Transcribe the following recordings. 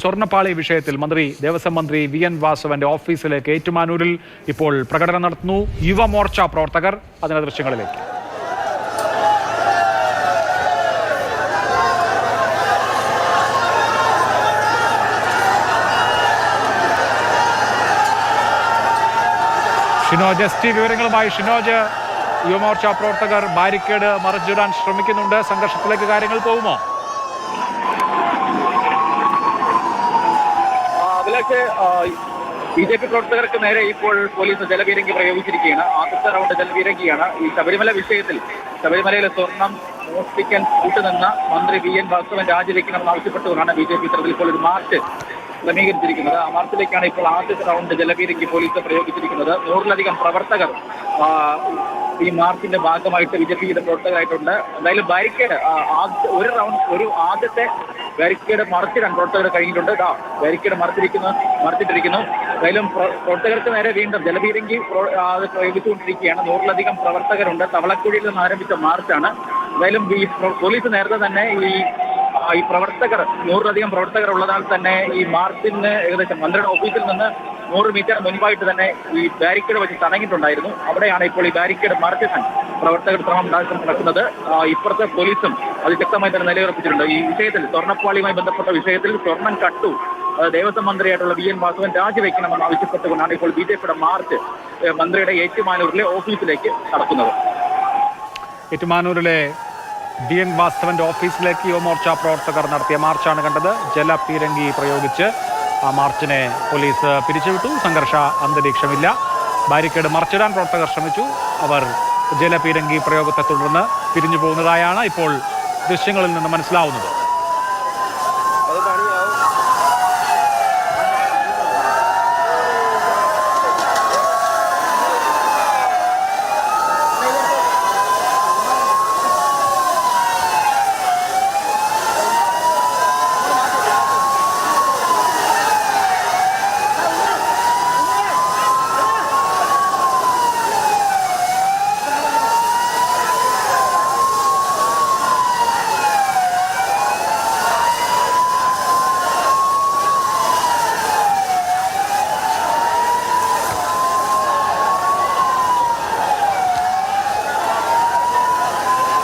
സ്വർണപ്പാളി വിഷയത്തിൽ മന്ത്രി ദേവസ്വം മന്ത്രി വി എൻ വാസവന്റെ ഓഫീസിലേക്ക് ഏറ്റുമാനൂരിൽ ഇപ്പോൾ പ്രകടനം നടത്തുന്നു. യുവമോർച്ച പ്രവർത്തകർ അതിന്റെ ദൃശ്യങ്ങളിലേക്ക്. ഷിനോജ് എസ് ടി വിവരങ്ങളുമായി ഷിനോജ്. യുവമോർച്ച പ്രവർത്തകർ ബാരിക്കേഡ് മറിച്ചിടാൻ ശ്രമിക്കുന്നുണ്ട്. സംഘർഷത്തിലേക്ക് കാര്യങ്ങൾ പോകുമോ? അതിലൊക്കെ ബി ജെ പി പ്രവർത്തകർക്ക് നേരെ ഇപ്പോൾ പോലീസ് ജലപീരങ്കി പ്രയോഗിച്ചിരിക്കുകയാണ്. ആദ്യത്തെ റൗണ്ട് ജലപീരങ്കിയാണ്. ഈ ശബരിമല വിഷയത്തിൽ ശബരിമലയിലെ സ്വർണം മോഷ്ടിക്കാൻ കൂട്ടുനിന്ന മന്ത്രി വി എൻ വാസവൻ രാജിവെക്കണമെന്ന് ആവശ്യപ്പെട്ടുകൊണ്ടാണ് ബി ജെ പി ഇത്തരത്തിൽ ഇപ്പോൾ ഒരു മാർച്ച് ക്രമീകരിച്ചിരിക്കുന്നത്. ആ മാർച്ചിലേക്കാണ് ഇപ്പോൾ ആദ്യത്തെ റൗണ്ട് ജലപീരങ്കി പോലീസ് പ്രയോഗിച്ചിരിക്കുന്നത്. നൂറിലധികം പ്രവർത്തകർ ഈ മാർച്ചിന്റെ ഭാഗമായിട്ട് ബി ജെ പിയുടെ പ്രവർത്തകരായിട്ടുണ്ട്. എന്തായാലും ബാരിക്കേഡ് ഒരു റൗണ്ട് ഒരു ആദ്യത്തെ ബാരിക്കേഡ് മറച്ചിടാൻ പ്രവർത്തകർ കഴിഞ്ഞിട്ടുണ്ട്. ഇതാ ബാരിക്കേഡ് മറച്ചിരിക്കുന്നു മറച്ചിട്ടിരിക്കുന്നു. അതിലും പ്ര- പ്രവർത്തകർക്ക് നേരെ വീണ്ടും ജലപീരങ്കി പ്രയോഗിച്ചുകൊണ്ടിരിക്കുകയാണ്. നൂറിലധികം പ്രവർത്തകരുണ്ട്. തവളക്കുഴിയിൽ നിന്ന് ആരംഭിച്ച മാർച്ചാണ്. എന്തായാലും ഈ പോലീസ് നേരത്തെ തന്നെ ഈ ഈ പ്രവർത്തകർ നൂറിലധികം പ്രവർത്തകർ ഉള്ളതാൽ തന്നെ ഈ മാർച്ചിന് ഏകദേശം മന്ത്രിയുടെ ഓഫീസിൽ നിന്ന് നൂറ് മീറ്റർ മുൻപായിട്ട് തന്നെ ഈ ബാരിക്കേഡ് വെച്ച് തടങ്ങിയിട്ടുണ്ടായിരുന്നു അവിടെയാണ് ഇപ്പോൾ ഈ ബാരിക്കേഡ് മറച്ചിടാൻ പ്രവർത്തകർ ശ്രമം നടക്കുന്നത്. ഇപ്പുറത്തെ പോലീസും അതിശക്തമായി തന്നെ നിലയുറപ്പിച്ചിട്ടുണ്ട്. ഈ വിഷയത്തിൽ സ്വർണപ്പാളിയുമായി ബന്ധപ്പെട്ട വിഷയത്തിൽ സ്വർണം കട്ടു. ദേവസ്വം മന്ത്രിയായിട്ടുള്ള വി എൻ വാസവൻ രാജിവെക്കണമെന്ന് ആവശ്യപ്പെട്ടുകൊണ്ടാണ് ഇപ്പോൾ ബി ജെ പിയുടെ മാർച്ച് മന്ത്രിയുടെ ഏറ്റുമാനൂരിലെ ഓഫീസിലേക്ക് നടക്കുന്നത് ഏറ്റുമാനൂരിലെ ഡി എൻ വാസ്തവന്റെ ഓഫീസിലേക്ക് യുവമോർച്ച പ്രവർത്തകർ നടത്തിയ മാർച്ചാണ് കണ്ടത്. ജലപീരങ്കി പ്രയോഗിച്ച് ആ മാർച്ചിനെ പോലീസ് പിരിച്ചുവിട്ടു. സംഘർഷ അന്തരീക്ഷമില്ല. ബാരിക്കേഡ് മറിച്ചിടാൻ പ്രവർത്തകർ ശ്രമിച്ചു. അവർ ജലപീരങ്കി പ്രയോഗത്തെ തുടർന്ന് പിരിഞ്ഞു പോകുന്നതായാണ് ഇപ്പോൾ ദൃശ്യങ്ങളിൽ നിന്ന് മനസ്സിലാവുന്നത്.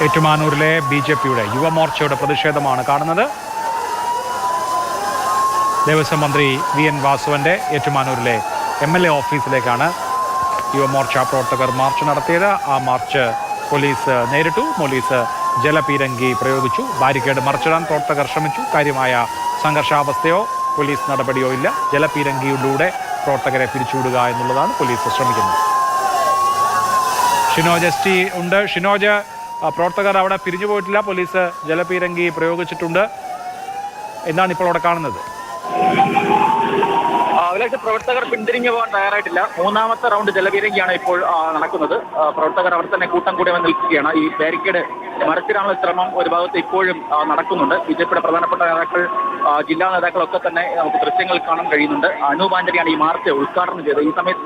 ഏറ്റുമാനൂരിലെ ബി ജെ പിയുടെ യുവമോർച്ചയുടെ പ്രതിഷേധമാണ് കാണുന്നത്. ദേവസ്വം മന്ത്രി V N വാസുവന്റെ ഏറ്റുമാനൂരിലെ M L A ഓഫീസിലേക്കാണ് യുവമോർച്ച പ്രവർത്തകർ മാർച്ച് നടത്തിയത്. ആ മാർച്ച് പോലീസ് നേരിട്ടു. പോലീസ് ജലപീരങ്കി പ്രയോഗിച്ചു. ബാരിക്കേഡ് മറിച്ചിടാൻ പ്രവർത്തകർ ശ്രമിച്ചു. കാര്യമായ സംഘർഷാവസ്ഥയോ പോലീസ് നടപടിയോ ഇല്ല. ജലപീരങ്കിയിലൂടെ പ്രവർത്തകരെ പിരിച്ചുവിടുക എന്നുള്ളതാണ് പോലീസ് ശ്രമിക്കുന്നത്. ഷിനോജ് എസ് ടി ഉണ്ട്. ഷിനോജ് പ്രവർത്തകർ അവിടെ പിരിഞ്ഞു പോയിട്ടില്ല. പോലീസ് ജലപീരങ്കി പ്രയോഗിച്ചിട്ടുണ്ട്. എന്നാണ് ഇപ്പോൾ അവിടെ കാണുന്നത്. അതിലേക്ക് പ്രവർത്തകർ പിന്തിരിഞ്ഞു പോകാൻ തയ്യാറായിട്ടില്ല. മൂന്നാമത്തെ റൗണ്ട് ജലപീരങ്കിയാണ് ഇപ്പോൾ നടക്കുന്നത്. പ്രവർത്തകർ അവർ തന്നെ കൂട്ടം കൂടി നിൽക്കുകയാണ്. ഈ ബാരിക്കേഡ് മറിച്ചിടാനുള്ള ശ്രമം ഒരു ഭാഗത്ത് ഇപ്പോഴും നടക്കുന്നുണ്ട്. ബി ജെ പിയുടെ പ്രധാനപ്പെട്ട നേതാക്കൾ ജില്ലാ നേതാക്കളൊക്കെ തന്നെ നമുക്ക് ദൃശ്യങ്ങൾ കാണാൻ കഴിയുന്നുണ്ട്. അനൂപ് ആന്റണിയാണ് ഈ മാർച്ച് ഉദ്ഘാടനം ചെയ്തത്. ഈ സമയത്ത്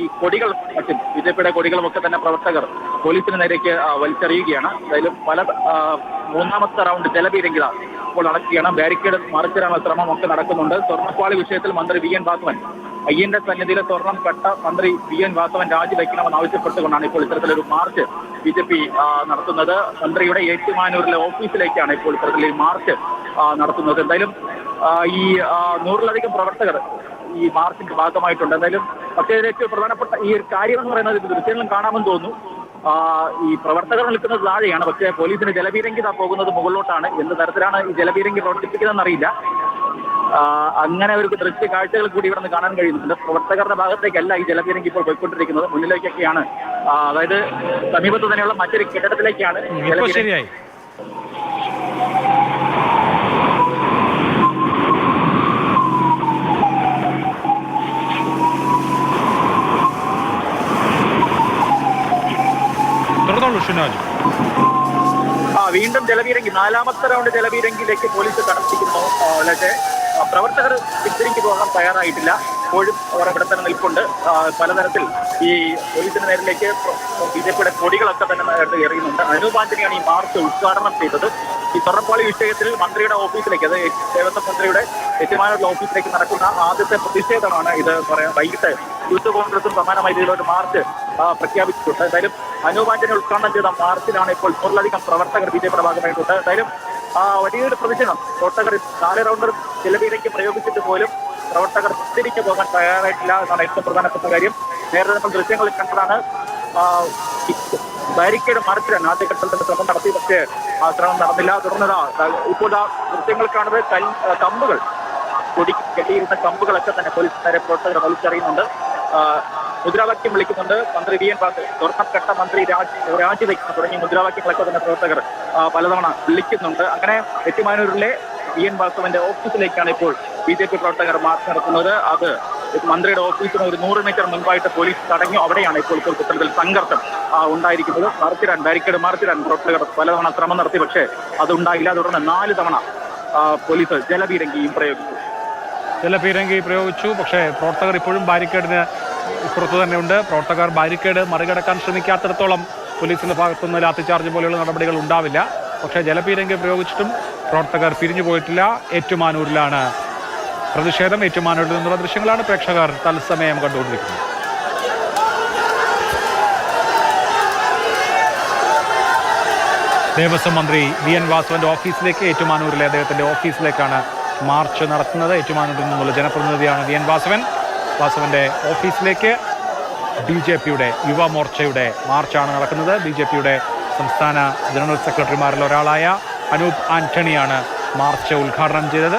ഈ കൊടികൾ മറ്റും ബി ജെ പിയുടെ കൊടികളും ഒക്കെ തന്നെ പ്രവർത്തകർ പോലീസിന് നേരേക്ക് വലിച്ചെറിയുകയാണ്. എന്തായാലും പല മൂന്നാമത്തെ റൗണ്ട് ജലപീരങ്കിത ഇപ്പോൾ നടക്കുകയാണ്. ബാരിക്കേഡ് മറിച്ചിടാനുള്ള ശ്രമം ഒക്കെ നടക്കുന്നുണ്ട്. സ്വർണപ്പാളി വിഷയത്തിൽ മന്ത്രി വി എൻ വാസവൻ അയ്യന്റെ സന്നിധിയിലെ സ്വർണം കട്ട മന്ത്രി വി എൻ വാസവൻ രാജിവെക്കണമെന്ന് ആവശ്യപ്പെട്ടുകൊണ്ടാണ് ഇപ്പോൾ ഇത്തരത്തിലൊരു മാർച്ച് ബി ജെ പി നടത്തുന്നത്. മന്ത്രിയുടെ ഏറ്റുമാനൂരിലെ ഓഫീസിലേക്കാണ് ഇപ്പോൾ ഇത്തരത്തിൽ ഈ മാർച്ച് നടത്തുന്നത്. എന്തായാലും ഈ നൂറിലധികം പ്രവർത്തകർ ഈ മാർച്ചിന്റെ ഭാഗമായിട്ടുണ്ട്. എന്തായാലും പക്ഷേ ഏറ്റവും പ്രധാനപ്പെട്ട ഈ ഒരു കാര്യം എന്ന് പറയുന്നത് ദൃശ്യങ്ങളും കാണാമെന്ന് തോന്നുന്നു. ഈ പ്രവർത്തകർ നിൽക്കുന്നത് താഴെയാണ്. പക്ഷേ പോലീസിന് ജലപീരങ്കി ഇതാ പോകുന്നത് മുകളിലോട്ടാണ്. എന്ത് തരത്തിലാണ് ഈ ജലപീരങ്കി പ്രവർത്തിപ്പിക്കുന്നതെന്ന് അറിയില്ല. അങ്ങനെ ഒരു ദൃശ്യ കാഴ്ചകൾ കൂടി ഇവിടെ നിന്ന് കാണാൻ കഴിയുന്നുണ്ട്. പ്രവർത്തകരുടെ ഭാഗത്തേക്കല്ല ഈ ജലപീരങ്കി ഇപ്പോൾ പോയിക്കൊണ്ടിരിക്കുന്നത്. മുന്നിലേക്കൊക്കെയാണ്. അതായത് സമീപത്ത് തന്നെയുള്ള മറ്റൊരു കെട്ടിടത്തിലേക്കാണ് ജലപീരങ്കി ശരിയായി തുടർന്നോളൂ ഷിനോജ് ആ വീണ്ടും ജലപീരങ്കി നാലാമത്തെ റൗണ്ട് ജലപീരങ്കിയിലേക്ക് പോലീസ് കടത്തിക്കുന്നു. പക്ഷേ പ്രവർത്തകർ പിന്തിരിഞ്ഞു പോകാൻ തയ്യാറായിട്ടില്ല. ഇപ്പോഴും അവർ ഇവിടെ തന്നെ നിൽപ്പുണ്ട്. പലതരത്തിൽ ഈ പോലീസിന് നേരിലേക്ക് ബി ജെ പിയുടെ കൊടികളൊക്കെ തന്നെ എറിയുന്നുണ്ട്. അനൂപ് ഈ മാർച്ച് ഉദ്ഘാടനം ചെയ്തത്. ഈ സ്വർണപ്പാളി വിഷയത്തിൽ മന്ത്രിയുടെ ഓഫീസിലേക്ക് അത് ദേവസ്വം മന്ത്രിയുടെ യജമാനുള്ള ഓഫീസിലേക്ക് നടക്കുന്ന ആദ്യത്തെ പ്രതിഷേധമാണ് ഇത് പറയാം വൈകിട്ട് യൂത്ത് കോൺഗ്രസും സമാനമായ രീതിയിലൊരു മാർച്ച് പ്രഖ്യാപിച്ചിട്ടുണ്ട്. എന്തായാലും അനൂപ് ആന്റണി ഉദ്ഘാടനം ചെയ്ത മാർച്ചിലാണ് ഇപ്പോൾ നൂറിലധികം പ്രവർത്തകർ ബി ജെ പിയുടെ ഭാഗമായിട്ടുണ്ട് എന്തായാലും വലിയൊരു പ്രതിഷേധം പ്രവർത്തകർ നാല് റൗണ്ടർ ചിലവിലേക്ക് പ്രയോഗിച്ചിട്ട് പോലും പ്രവർത്തകർ തിരിച്ചു പോകാൻ തയ്യാറായിട്ടില്ല എന്നാണ് ഏറ്റവും പ്രധാനപ്പെട്ട കാര്യം. നേരത്തെ നമ്മൾ ദൃശ്യങ്ങളിൽ കണ്ടതാണ് ബാരിക്കേഡ് മറിച്ചിടാൻ ആദ്യഘട്ടത്തിൽ ശ്രമം നടത്തി. പക്ഷേ ആ ശ്രമം നടന്നില്ല. തുടർന്ന് ദാ, ദാ, ഇപ്പോൾ ആ ദൃശ്യങ്ങൾ കാണുന്നത് കൽ കമ്പുകൾ. കൊടി കെട്ടിയിരുന്ന കമ്പുകളൊക്കെ തന്നെ പോലീസ് നേരെ പ്രവർത്തകർ വലിച്ചെറിയുന്നുണ്ട് മുദ്രാവാക്യം വിളിക്കുന്നുണ്ട്. മന്ത്രി വി എൻ വാസ് സ്വർണക്കട്ട മന്ത്രി രാജി രാജിവെക്കുന്നു തുടങ്ങിയ മുദ്രാവാക്യങ്ങളൊക്കെ തന്നെ പ്രവർത്തകർ പലതവണ വിളിക്കുന്നുണ്ട്. അങ്ങനെ ഏറ്റുമാനൂരിലെ വി എൻ വാസവന്റെ ഓഫീസിലേക്കാണ് ഇപ്പോൾ ബി ജെ പി പ്രവർത്തകർ മാർച്ച് നടത്തുന്നത്. അത് മന്ത്രിയുടെ ഓഫീസിന് ഒരു നൂറ് മീറ്റർ മുൻപായിട്ട് പോലീസ് തടഞ്ഞു. അവിടെയാണ് ഇപ്പോൾ ഇപ്പോൾ ഇത്തരത്തിൽ സംഘർഷം ഉണ്ടായിരിക്കുന്നത്. മറിച്ചിടാൻ ബാരിക്കേഡ് മറിച്ചിടാൻ പ്രവർത്തകർ പലതവണ ശ്രമം നടത്തി. പക്ഷേ അതുണ്ടായില്ല തുടർന്ന് നാല് തവണ പോലീസ് ജലപീരങ്കിയും പ്രയോഗിച്ചു. ജലപീരങ്കി പ്രയോഗിച്ചു. പക്ഷേ പ്രവർത്തകർ ഇപ്പോഴും ബാരിക്കേഡിന് പുറത്തു തന്നെയുണ്ട്. പ്രവർത്തകർ ബാരിക്കേഡ് മറികടക്കാൻ ശ്രമിക്കാത്തിടത്തോളം പോലീസിന്റെ ഭാഗത്തുനിന്ന് ലാത്തിചാർജ് പോലെയുള്ള നടപടികൾ ഉണ്ടാവില്ല. പക്ഷേ ജലപീരങ്കി പ്രയോഗിച്ചിട്ടും പ്രവർത്തകർ പിരിഞ്ഞു പോയിട്ടില്ല. ഏറ്റുമാനൂരിലാണ് പ്രതിഷേധം. ഏറ്റുമാനൂരിൽ നിന്നുള്ള ദൃശ്യങ്ങളാണ് പ്രേക്ഷകർ തത്സമയം കണ്ടുകൊണ്ടിരിക്കുന്നത്. ദേവസ്വം മന്ത്രി വി എൻ വാസുവിന്റെ ഓഫീസിലേക്ക് ഏറ്റുമാനൂരിലെ അദ്ദേഹത്തിന്റെ ഓഫീസിലേക്കാണ് മാർച്ച് നടത്തുന്നത്. ഏറ്റുമാനൂരിൽ നിന്നുള്ള ജനപ്രതിനിധിയാണ് വി എൻ വാസവൻ. വാസവന്റെ ഓഫീസിലേക്ക് ബി ജെ പിയുടെ യുവമോർച്ചയുടെ മാർച്ചാണ് നടക്കുന്നത്. ബി ജെ പിയുടെ സംസ്ഥാന ജനറൽ സെക്രട്ടറിമാരിൽ ഒരാളായ അനൂപ് ആന്റണിയാണ് മാർച്ച് ഉദ്ഘാടനം ചെയ്തത്.